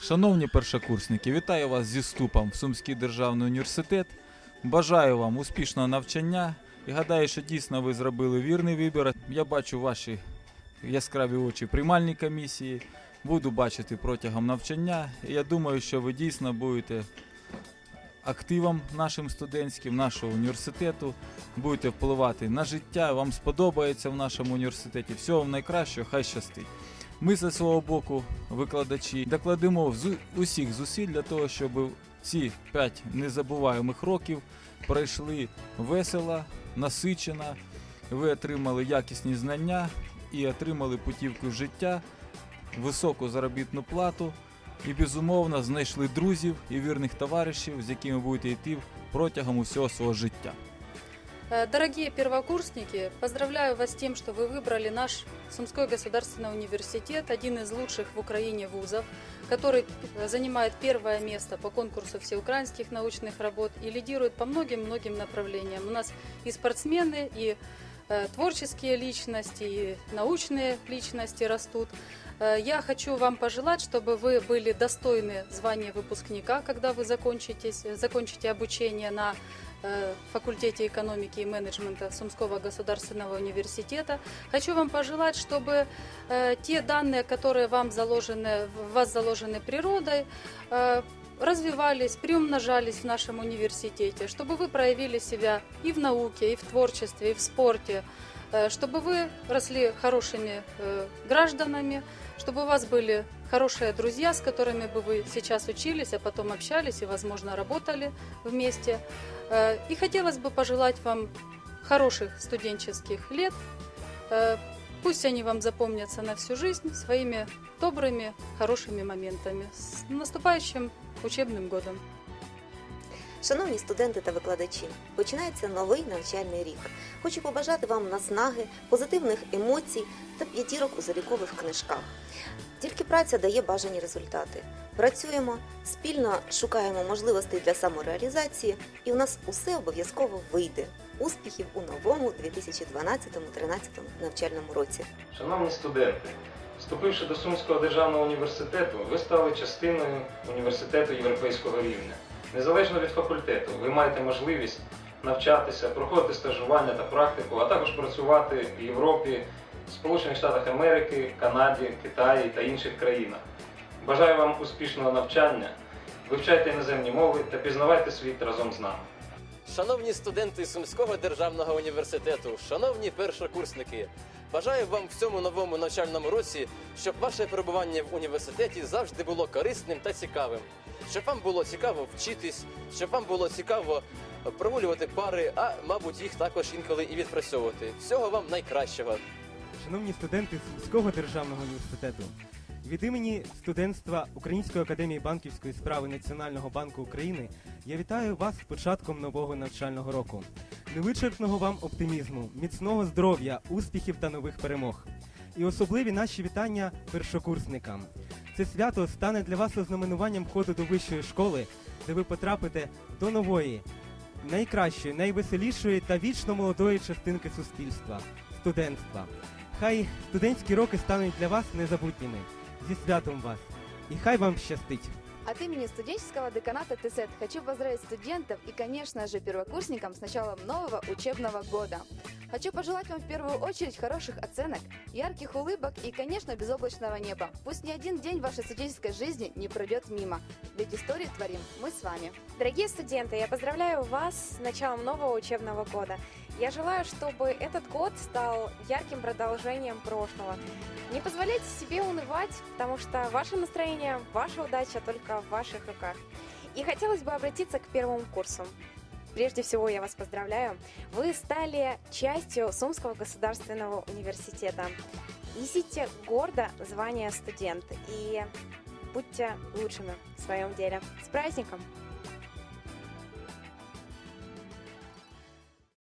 Шановні першокурсники, вітаю вас зі вступом в Сумський державний університет. Бажаю вам успішного навчання і гадаю, що дійсно ви зробили вірний вибір. Я бачу ваші яскраві очі в приймальній комісії. Буду бачити протягом навчання. Я думаю, що ви дійсно будете активом нашим студентським, нашого університету, будете впливати на життя. Вам сподобається в нашому університеті. Всього вам найкращого, хай щастить. Ми зі свого боку, викладачі, докладемо усіх зусиль для того, щоб ці 5 незабуваємих років пройшли весело, насичено. Ви отримали якісні знання і отримали путівку в життя, високу заробітну плату і, безумовно, знайшли друзів і вірних товаришів, з якими будете йти протягом усього свого життя. Э, Дорогие первокурсники, поздравляю вас с тем, что вы выбрали наш Сумской государственный университет, один из лучших в Украине вузов, который э, занимает первое место по конкурсу всеукраинских научных работ и лидирует по многим-многим направлениям. У нас и спортсмены, и творческие личности, и научные личности растут. Э, Я хочу вам пожелать, чтобы вы были достойны звания выпускника, когда вы закончитесь, закончите обучение на э, факультете экономики и менеджмента Сумского государственного университета. Хочу вам пожелать, чтобы э, те данные, которые вам заложены, в вас заложены природой, э, развивались, приумножались в нашем университете, чтобы вы проявили себя и в науке, и в творчестве, и в спорте, э, чтобы вы росли хорошими э, гражданами, чтобы у вас были хорошие друзья, с которыми бы вы сейчас учились, а потом общались и, возможно, работали вместе. Э, И хотелось бы пожелать вам хороших студенческих лет. Э, Пусть они вам запомнятся на всю жизнь своими добрыми, хорошими моментами. С наступающим учебным годом! Шановні студенти та викладачі, починається новий навчальний рік. Хочу побажати вам наснаги, позитивних емоцій та п'ятірок у залікових книжках. Тільки праця дає бажані результати. Працюємо, спільно шукаємо можливостей для самореалізації, і у нас усе обов'язково вийде. Успіхів у новому 2012-2013 навчальному році. Шановні студенти, вступивши до Сумського державного університету, ви стали частиною університету європейського рівня. Незалежно від факультету, ви маєте можливість навчатися, проходити стажування та практику, а також працювати в Європі, Сполучених Штатах Америки, Канаді, Китаї та інших країнах. Бажаю вам успішного навчання, вивчайте іноземні мови та пізнавайте світ разом з нами. Шановні студенти Сумського державного університету, шановні першокурсники, бажаю вам в цьому новому навчальному році, щоб ваше перебування в університеті завжди було корисним та цікавим, щоб вам було цікаво вчитись, щоб вам було цікаво прогулювати пари, а мабуть їх також інколи і відпрацьовувати. Всього вам найкращого. Шановні студенти Сумського державного університету, від імені студентства Української академії банківської справи Національного банку України я вітаю вас з початком нового навчального року. Невичерпного вам оптимізму, міцного здоров'я, успіхів та нових перемог. І особливі наші вітання першокурсникам. Це свято стане для вас ознаменуванням входу до вищої школи, де ви потрапите до нової, найкращої, найвеселішої та вічно молодої частинки суспільства студентства. Хай студентські роки стануть для вас незабутніми. Зі святом вас! І хай вам щастить! От имени студенческого деканата ТСЭТ хочу поздравить студентов и, конечно же, первокурсникам с началом нового учебного года. Хочу пожелать вам в первую очередь хороших оценок, ярких улыбок и, конечно, безоблачного неба. Пусть ни один день вашей студенческой жизни не пройдет мимо, ведь истории творим мы с вами. Дорогие студенты, я поздравляю вас с началом нового учебного года. Я желаю, чтобы этот год стал ярким продолжением прошлого. Не позволяйте себе унывать, потому что ваше настроение, ваша удача только в ваших руках. И хотелось бы обратиться к первому курсу. Прежде всего, я вас поздравляю. Вы стали частью Сумского государственного университета. Несите гордо звание студент и будьте лучшими в своем деле. С праздником!